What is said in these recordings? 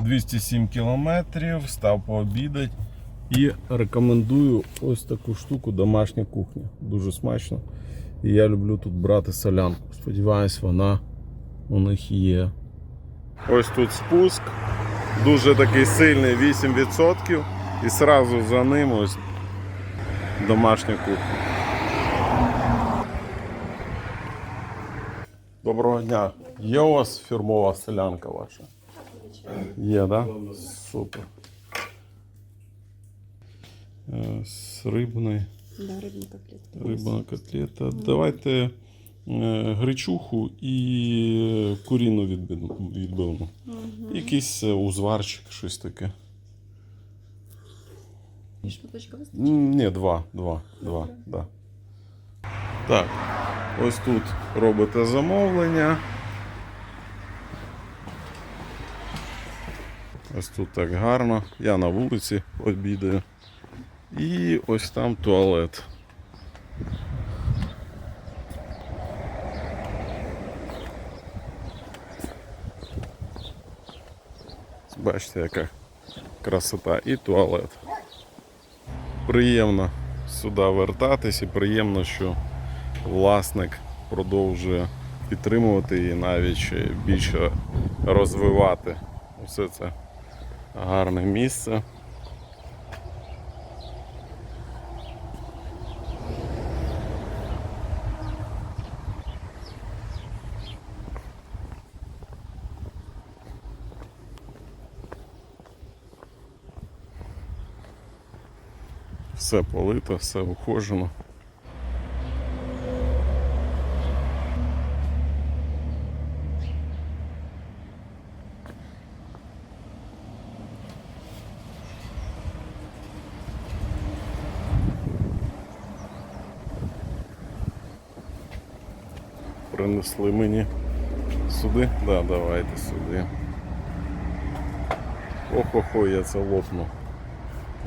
207 кілометрів, став пообідати. І рекомендую ось таку штуку домашня кухня. Дуже смачно. І я люблю тут брати солянку. Сподіваюсь, вона у них є. Ось тут спуск. Дуже такий сильний 8%. І одразу за ним ось домашня кухня. Доброго дня. Є у вас фірмова селянка ваша? Є, так? Да? Супер. Е, З рибної. Да, рыбный котлет. Рибна котлета. Давайте е, гречуху і куріну відбив- відбивну. Якийсь е, узварчик, щось таке. Шматочка выстачит? М, Ні, два, два, два, да. Так, ось тут робите замовлення. Ось тут так гарно. Я на вулиці обідаю. І ось там туалет. Бачите, яка красота і туалет приємно сюди вертатись і приємно, що власник продовжує підтримувати і навіть більше розвивати усе це гарне місце. Все полито, все ухожено. Принесли мені сюди? Да, давайте сюди. Охо-хо, я це лопну.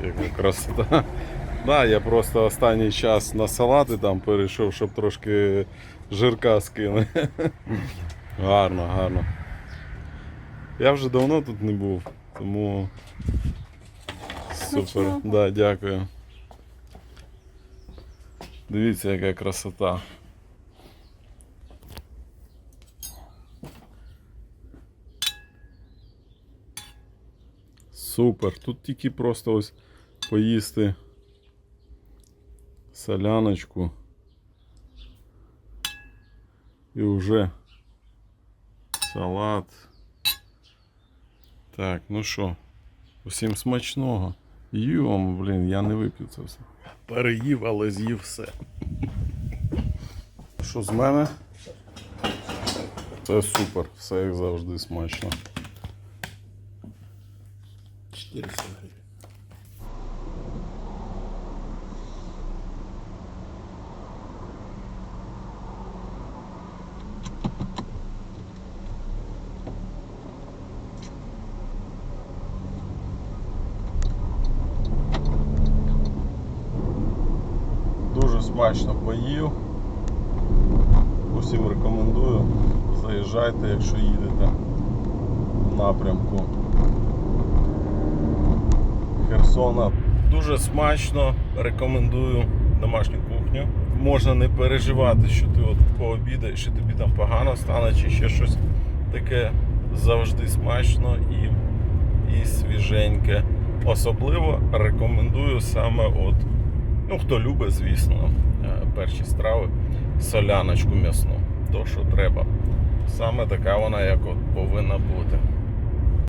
Яка красота. Да, я просто останній час на салати там перейшов, щоб трошки жирка скинути. Гарно, гарно. Я вже давно тут не був, тому супер. Смачного. Да, дякую. Дивіться, яка красота. Супер. Тут тільки просто ось поїсти соляночку. І вже салат. Так, ну що, усім смачного. Йом, блін, я не вип'ю це все. Переїв, але з'їв все. Що з мене? Це супер, все як завжди смачно. 400 гривен. Дуже смачно поїв. Усім рекомендую. Заїжджайте, якщо їдете в напрямку Херсона. Дуже смачно рекомендую домашню кухню. Можна не переживати, що ти от пообідаєш, що тобі там погано стане, чи ще щось таке завжди смачно і, і свіженьке. Особливо рекомендую саме от Ну, хто любить, звісно, е, перші страви, соляночку м'ясну. То, що треба. Саме така вона, як от повинна бути.